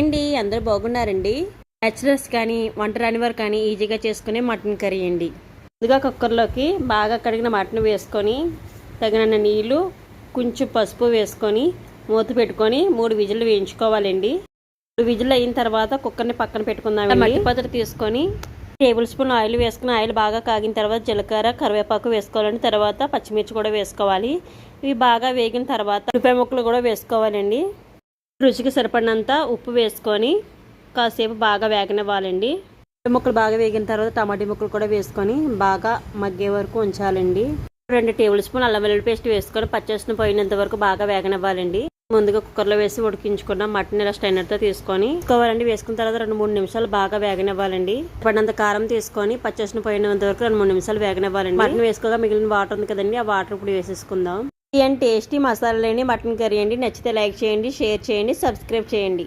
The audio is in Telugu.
అండి అందరూ బాగున్నారండి. బ్యాచులర్స్ కానీ వంట రాని వారు కానీ ఈజీగా చేసుకునే మటన్ కర్రీ అండి. ముందుగా కుక్కర్లోకి బాగా కడిగిన మటన్ వేసుకొని తగినన్ని నీళ్ళు కొంచెం పసుపు వేసుకొని మూత పెట్టుకొని మూడు విజిల్లు వేయించుకోవాలండి. మూడు విజిల్లు అయిన తర్వాత కుక్కర్ని పక్కన పెట్టుకుందాం మట్టి పద్ధతి తీసుకొని టేబుల్ స్పూన్ ఆయిల్ వేసుకుని ఆయిల్ బాగా కాగిన తర్వాత జీలకర్ర కరివేపాకు వేసుకోవాలండి. తర్వాత పచ్చిమిర్చి కూడా వేసుకోవాలి. ఇవి బాగా వేగిన తర్వాత ఉల్లిపాయ ముక్కలు కూడా వేసుకోవాలండి. రుచికి సరిపడినంత ఉప్పు వేసుకొని కాసేపు బాగా వేగనివ్వాలండి. ముక్కలు బాగా వేగిన తర్వాత టమాటీ ముక్కలు కూడా వేసుకొని బాగా మగ్గే వరకు ఉంచాలండి. రెండు టేబుల్ స్పూన్ అల్లం వెల్లుల్లి పేస్ట్ వేసుకొని పచ్చేసిన పోయినంత వరకు బాగా వేగనివ్వాలండి. ముందుగా కుక్కర్లో వేసి ఉడికించుకున్న మటన్ ఇలా స్టైనర్తో తీసుకొని వేసుకోవాలండి వేసుకున్న తర్వాత రెండు మూడు నిమిషాలు బాగా వేగనివ్వాలండి. పడినంత కారం తీసుకొని పచ్చేసిన పోయినంత వరకు రెండు మూడు నిమిషాలు వేగనివ్వాలండి. మటన్ వేసుకోగా మిగిలిన వాటర్ ఉంది కదండి ఆ వాటర్ ఇప్పుడు వేసేసుకుందాం. ఈ టేస్టీ మసాలా లేని మటన్ కర్రీ అండి. నచ్చితే లైక్ చేయండి షేర్ చేయండి సబ్స్క్రైబ్ చేయండి.